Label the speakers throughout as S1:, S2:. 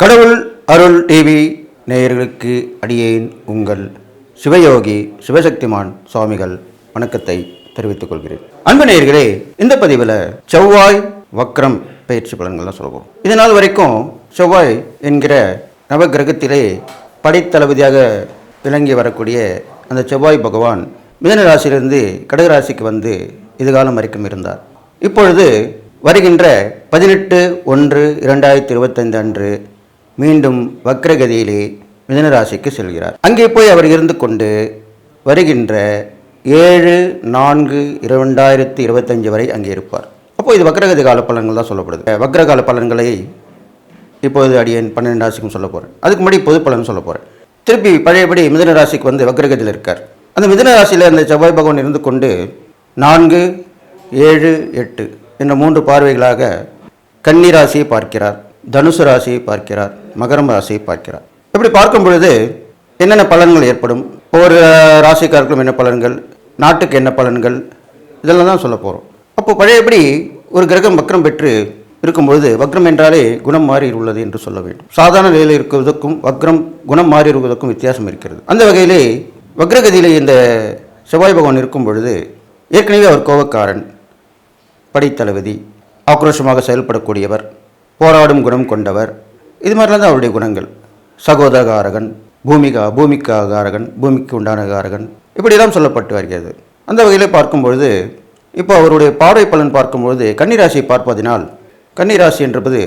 S1: கடவுள் அருள் டிவி நேயர்களுக்கு அடியேன் உங்கள் சிவயோகி சிவசக்திமான் சுவாமிகள் வணக்கத்தை தெரிவித்துக் கொள்கிறேன். அன்பு நேயர்களே இந்த பதிவில் செவ்வாய் வக்ரம் பயிற்சி பலன்கள்லாம் சொல்லுவோம் இதனால் வரைக்கும் செவ்வாய் என்கிற நவகிரகத்திலே படைத்தளபதியாக விளங்கி வரக்கூடிய அந்த செவ்வாய் பகவான் மிதன ராசியிலிருந்து கடகராசிக்கு வந்து இதுகாலம் வரைக்கும் இருந்தார். இப்பொழுது வருகின்ற பதினெட்டு ஒன்று இரண்டாயிரத்தி இருபத்தைந்து அன்று மீண்டும் வக்ரகதியிலே மிதனராசிக்கு செல்கிறார். அங்கே போய் அவர் இருந்து கொண்டு வருகின்ற ஏழு நான்கு இரண்டாயிரத்தி இருபத்தஞ்சு வரை அங்கே இருப்பார். அப்போ இது வக்ரகதி கால பலன்கள் தான் சொல்லப்படுது. வக்ரகால பலன்களை இப்போது அடியேன் பன்னெண்டு ராசிக்கும் சொல்ல போகிறேன் அதுக்கு முன்னாடி பொது பலன் சொல்ல போகிறேன் திருப்பி பழையபடி மிதன ராசிக்கு வந்து வக்ரகதியில் இருக்கார். அந்த மிதன ராசியில் அந்த செவ்வாய் பகவான் இருந்து கொண்டு நான்கு ஏழு எட்டு என்ற மூன்று பார்வைகளாக கன்னி ராசியை பார்க்கிறார். தனுசு ராசியை பார்க்கிறார் மகரம் ராசியை பார்க்கிறார். இப்படி பார்க்கும் பொழுது என்னென்ன பலன்கள் ஏற்படும்? ஒவ்வொரு ராசிக்காருக்கும் என்ன பலன்கள்? நாட்டுக்கு என்ன பலன்கள்? இதெல்லாம் தான் சொல்ல போகிறோம் அப்போ பழையபடி ஒரு கிரகம் வக்ரம் பெற்று இருக்கும்பொழுது வக்ரம் என்றாலே குணம் மாறி உள்ளது என்று சொல்ல வேண்டும். சாதாரண நிலையில் இருக்குவதற்கும் வக்ரம் குணம் மாறி இருப்பதற்கும் வித்தியாசம் இருக்கிறது. அந்த வகையிலே வக்ரகதியிலே இந்த செவ்வாய் பகவான் இருக்கும் பொழுது ஏற்கனவே அவர் கோபக்காரன் படைத்தளபதி ஆக்ரோஷமாக செயல்படக்கூடியவர் போராடும் குணம் கொண்டவர். இது மாதிரிலாம் தான் அவருடைய குணங்கள். சகோதரகாரகன் பூமிகா பூமிக்காகாரகன் பூமிக்கு உண்டான காரகன் இப்படியெல்லாம் சொல்லப்பட்டு வருகிறது. அந்த வகையில் பார்க்கும்பொழுது இப்போ அவருடைய பார்வை பலன் பார்க்கும்பொழுது கன்னிராசியை பார்ப்பதினால் கன்னிராசி என்பது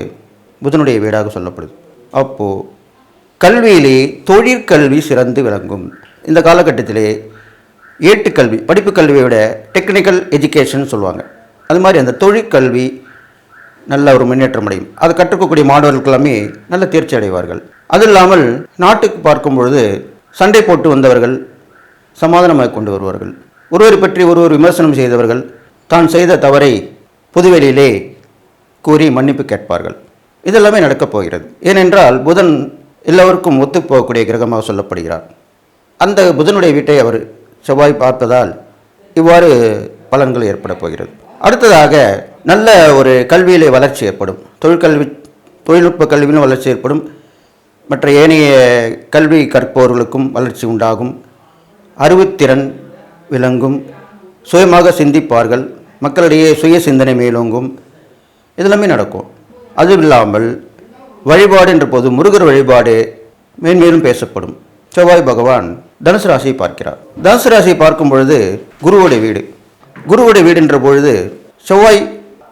S1: புதனுடைய வீடாக சொல்லப்படுது. அப்போது கல்வியிலே தொழிற்கல்வி சிறந்து விளங்கும். இந்த காலகட்டத்திலே ஏட்டுக்கல்வி படிப்பு கல்வியை விட டெக்னிக்கல் எஜுகேஷன் சொல்லுவாங்க. அது மாதிரி அந்த தொழிற்கல்வி நல்ல ஒரு முன்னேற்றம் அடையும். அதை கற்றுக்கக்கூடிய மாணவர்கள் எல்லாமே நல்ல தேர்ச்சி அடைவார்கள். அது இல்லாமல் நாட்டுக்கு பார்க்கும் பொழுது சண்டை போட்டு வந்தவர்கள் சமாதானமாக கொண்டு வருவார்கள். ஒருவரை பற்றி ஒருவர் விமர்சனம் செய்தவர்கள் தான் செய்த தவறை புதுவெளியிலே கூறி மன்னிப்பு கேட்பார்கள். இதெல்லாமே நடக்கப் போகிறது. ஏனென்றால் புதன் எல்லோருக்கும் ஒத்துப்போகக்கூடிய கிரகமாக சொல்லப்படுகிறார். அந்த புதனுடைய வீட்டை அவர் செவ்வாய் பார்ப்பதால் இவ்வாறு பலன்கள் ஏற்பட போகிறது. அடுத்ததாக நல்ல ஒரு கல்வியிலே வளர்ச்சி ஏற்படும். தொழிற்கல்வி தொழில்நுட்ப கல்வியிலும் வளர்ச்சி ஏற்படும். மற்ற ஏனைய கல்வி கற்பவர்களுக்கும் வளர்ச்சி உண்டாகும். அறிவுத்திறன் விளங்கும். சுயமாக சிந்திப்பார்கள். மக்களிடையே சுய சிந்தனை மேலோங்கும். இதெல்லாமே நடக்கும். அதுவும் இல்லாமல் வழிபாடு என்ற போது முருகர் வழிபாடு மேன்மேலும் பேசப்படும். செவ்வாய் பகவான் தனுசு ராசியை பார்க்கிறார். தனுசு ராசியை பார்க்கும் பொழுது குருவுடைய வீடு. குருவுடைய வீடு என்ற பொழுது செவ்வாய்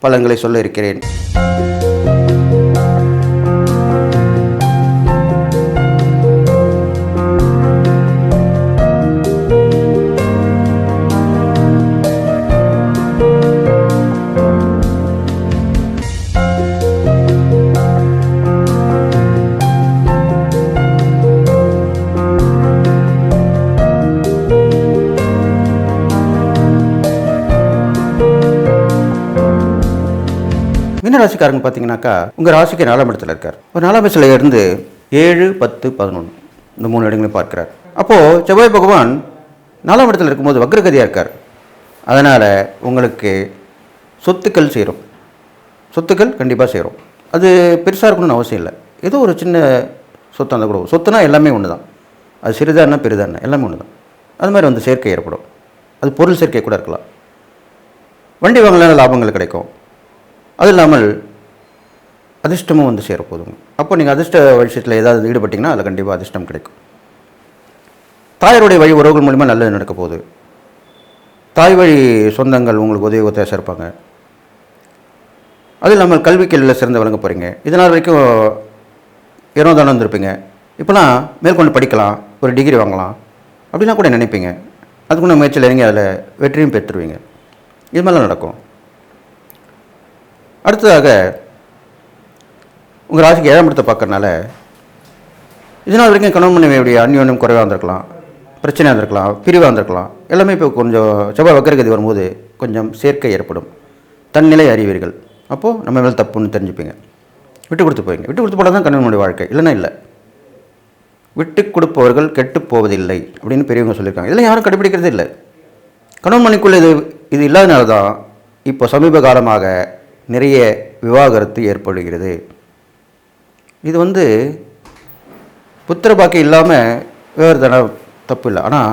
S1: பலன்களை சொல்ல இருக்கிறேன். ராசிக்காரங்க பார்த்தீங்கன்னாக்கா உங்கள் ராசிக்கு நாலாம் இடத்துல இருக்கார். ஒரு நாலாம் இடத்துல இருந்து ஏழு பத்து பதினொன்று இந்த மூணு இடங்களையும் பார்க்கிறார். அப்போது செவ்வாய் பகவான் நாலாம் இடத்துல இருக்கும்போது வக்ரகதியாக இருக்கார். அதனால் உங்களுக்கு சொத்துக்கள் சேரும். சொத்துக்கள் கண்டிப்பாக சேரும். அது பெருசாக இருக்கணும்னு அவசியம் இல்லை. ஏதோ ஒரு சின்ன சொத்து அந்த கூட சொத்துனா எல்லாமே ஒன்று தான் அது சிறிதானா பெரிதானா எல்லாமே ஒன்று தான் அது மாதிரி வந்து சேர்க்கை ஏற்படும். அது பொருள் சேர்க்கை கூட இருக்கலாம். வண்டி வாங்கலாம் லாபங்கள் கிடைக்கும். அது இல்லாமல் அதிர்ஷ்டமும் வந்து சேரப்போதுங்க அப்போ நீங்கள் அதிர்ஷ்ட விஷயத்தில் ஏதாவது ஈடுபட்டிங்கன்னா அதில் கண்டிப்பாக அதிர்ஷ்டம் கிடைக்கும். தாயருடைய வழி உறவுகள் மூலிமா நல்லது நடக்க போகுது. தாய் வழி சொந்தங்கள் உங்களுக்கு உதவி ஒத்தாசம் இருப்பாங்க அது இல்லாமல் கல்வி கல்வியில் சிறந்து வழங்க போகிறீங்க இதனால் வரைக்கும் இரநூதானம் வந்திருப்பீங்க. இப்போலாம் மேற்கொண்டு படிக்கலாம் ஒரு டிகிரி வாங்கலாம் அப்படிலாம் கூட நினைப்பீங்க. அதுக்குள்ள முயற்சியில் இறங்கி அதில் வெற்றியும் பெற்றுருவீங்க. இது மாதிரிலாம் நடக்கும். அடுத்ததாக உங்கள் ராசிக்கு ஏழாம் இடத்தை பார்க்கறனால இதனால் வரைக்கும் கணவன் மனைவியுடைய அந்யோன்யம் குறைவாக இருந்திருக்கலாம் பிரச்சனையாக இருந்திருக்கலாம் பிரிவாக இருந்திருக்கலாம். எல்லாமே இப்போ கொஞ்சம் செவ்வாய் வக்கரகதி வரும்போது கொஞ்சம் சேர்க்கை ஏற்படும். தன்னிலை அறிவீர்கள். அப்போது நம்ம மேலே தப்புன்னு தெரிஞ்சுப்பீங்க. விட்டு கொடுத்து போவீங்க. விட்டு கொடுத்து போனால் தான் கணவனுடைய வாழ்க்கை. இல்லைன்னா இல்லை. விட்டு கொடுப்பவர்கள் கெட்டு போவதில்லை அப்படின்னு பெரியவங்க சொல்லியிருக்காங்க. இதெல்லாம் யாரும் கடைபிடிக்கிறதே இல்லை. கணவன் மணிக்குள்ளே இது இது இல்லாதனால தான் இப்போ சமீப காலமாக நிறைய விவாகரத்து ஏற்படுகிறது. இது வந்து புத்திர பாக்கியம் இல்லாமல் வேறு தானே தப்பு இல்லை. ஆனால்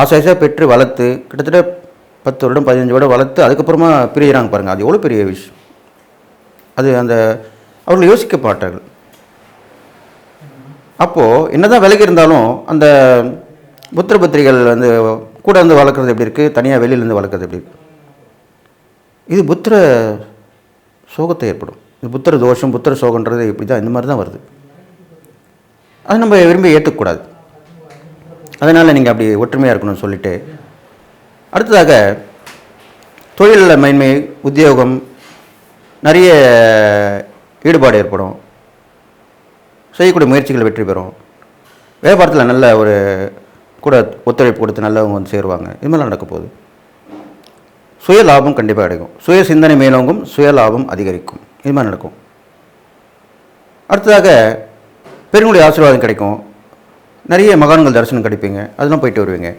S1: ஆசை பெற்று வளர்த்து கிட்டத்தட்ட பத்து வருடம் பதினஞ்சு வருடம் வளர்த்து அதுக்கப்புறமா பிரியிறாங்க பாருங்கள் அது எவ்வளோ பெரிய விஷயம். அது அந்த அவர்கள் யோசிக்க மாட்டார்கள். அப்போது என்னதான் விலகி இருந்தாலும் அந்த புத்திர பத்திரிகள் வந்து கூட வந்து வளர்க்குறது எப்படி இருக்குது தனியாக வெளியிலேருந்து வளர்க்குறது எப்படி இருக்குது இது புத்திர சோகத்தை ஏற்படும். இது புத்திர தோஷம் புத்திர சோகன்றது இப்படி தான் இந்த மாதிரி தான் வருது. அது நம்ம விரும்பி ஏற்றுக்கக்கூடாது அதனால் நீங்கள் அப்படி ஒற்றுமையாக இருக்கணும்னு சொல்லிட்டு அடுத்ததாக தொழிலில் மேன்மை உத்தியோகம் நிறைய ஈடுபாடு ஏற்படும். செய்யக்கூடிய முயற்சிகள் வெற்றி பெறும். வியாபாரத்தில் நல்ல ஒரு கூட ஒத்துழைப்பு கொடுத்து நல்லவங்க வந்து சேருவாங்க. இது மாதிரிலாம் நடக்க போகுது. சுய லாபம் கண்டிப்பாக கிடைக்கும். சுய சிந்தனை மேலோங்கும் சுய லாபம் அதிகரிக்கும். இது மாதிரி நடக்கும். அடுத்ததாக பெருங்குடி ஆசீர்வாதம் கிடைக்கும். நிறைய மகான்கள் தரிசனம் கிடைப்பீங்க. அதெல்லாம் போயிட்டு வருவீங்க.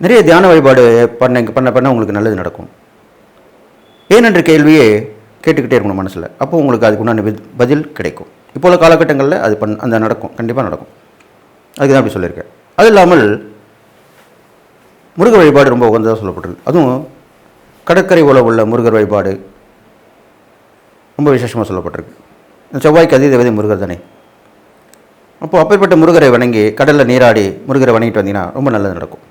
S1: நிறைய தியான வழிபாடு பண்ண பண்ண பண்ண உங்களுக்கு நல்லது நடக்கும். ஏனென்ற கேள்வியே கேட்டுக்கிட்டே இருக்கணும் மனசில். அப்போ உங்களுக்கு அதுக்கு உண்டான பதில் கிடைக்கும். இப்போ உள்ள காலகட்டங்களில் அது பண் அந்த நடக்கும். கண்டிப்பாக நடக்கும். அதுக்கு தான் அப்படி சொல்லியிருக்கேன். அது இல்லாமல் முருகர் வழிபாடு ரொம்ப உகந்ததாக சொல்லப்பட்டிருக்கு. அதுவும் கடற்கரை உள்ள உள்ள முருகர் வழிபாடு ரொம்ப விசேஷமாக சொல்லப்பட்டிருக்கு. இந்த செவ்வாய்க்கு அதிதேவதை முருகர் தானே. அப்போது அப்பேற்பட்ட முருகரை வணங்கி கடலில் நீராடி முருகரை வணங்கிட்டு வந்தீங்கன்னா ரொம்ப நல்லது நடக்கும்.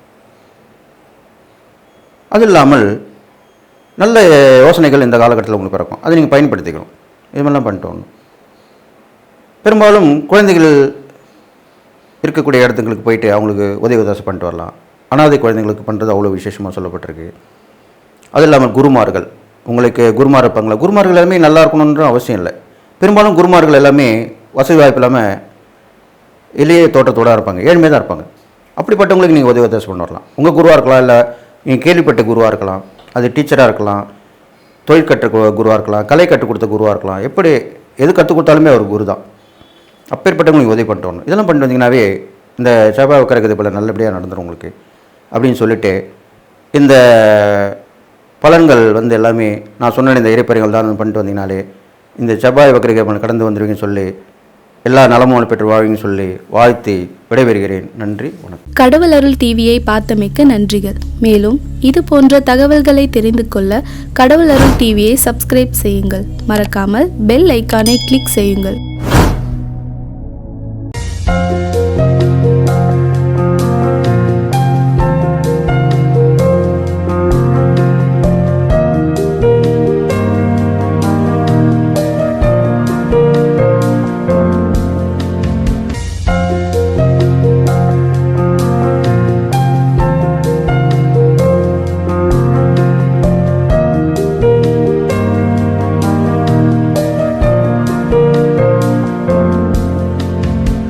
S1: அது இல்லாமல் நல்ல யோசனைகள் இந்த காலகட்டத்தில் உங்களுக்கு பிறக்கும். அதை நீங்கள் பயன்படுத்திக்கணும். இது மாதிரிலாம் பண்ணிட்டு பெரும்பாலும் குழந்தைகள் இருக்கக்கூடிய இடத்துங்களுக்கு போயிட்டு அவங்களுக்கு உதவி உதாசம் பண்ணிட்டு வரலாம். அனாதை குழந்தைங்களுக்கு பண்ணுறது அவ்வளோ விசேஷமாக சொல்லப்பட்டிருக்கு. அது இல்லாமல் குருமார்கள். உங்களுக்கு குருமார் இருப்பாங்களா? குருமார்கள் எல்லாமே நல்லா இருக்கணுன்ற அவசியம் இல்லை. பெரும்பாலும் குருமார்கள் எல்லாமே வசதி வாய்ப்பு இல்லாமல் எளிய தோட்டத்தோடு இருப்பாங்க. ஏழ்மையாக தான் இருப்பாங்க. அப்படிப்பட்டவங்களுக்கு நீங்கள் உதவி உதவி பண்ண வரலாம். உங்கள் குருவாக இருக்கலாம் இல்லை நீங்கள் கேள்விப்பட்ட குருவாக இருக்கலாம் அது டீச்சராக இருக்கலாம் தொழில் கற்ற கு- குருவாக இருக்கலாம் கலை கற்றுக் கொடுத்த குருவாக இருக்கலாம் எப்படி எது கற்றுக் கொடுத்தாலுமே அவர் குரு தான். அப்பேற்பட்டவங்களுக்கு உதவி பண்ணிட்டு வரணும் இதெல்லாம் பண்ணிட்டு வந்தீங்கன்னாவே இந்த செவ்வாய் உக்கரகதை போல் நல்லபடியாக நடந்துடும் உங்களுக்கு. அப்படின்னு சொல்லிட்டு இந்த பலன்கள் வந்து எல்லாமே நான் சொன்ன இந்த இறைப்பறைகள் தான் பண்ணிட்டு வந்தீங்கனாலே இந்த செவ்வாய் வக்கரகை கடந்து வந்துடுவீங்கன்னு சொல்லி எல்லா நலமும் பெற்று வாழ்வீங்கன்னு சொல்லி வாழ்த்தி விடைபெறுகிறேன். நன்றி வணக்கம்.
S2: கடவுள் அருள் டிவியை பார்த்தமைக்க நன்றிகள். மேலும் இது போன்ற தகவல்களை தெரிந்து கொள்ள கடவுள் அருள் டிவியை சப்ஸ்கிரைப் செய்யுங்கள். மறக்காமல் பெல் ஐக்கானை கிளிக் செய்யுங்கள்.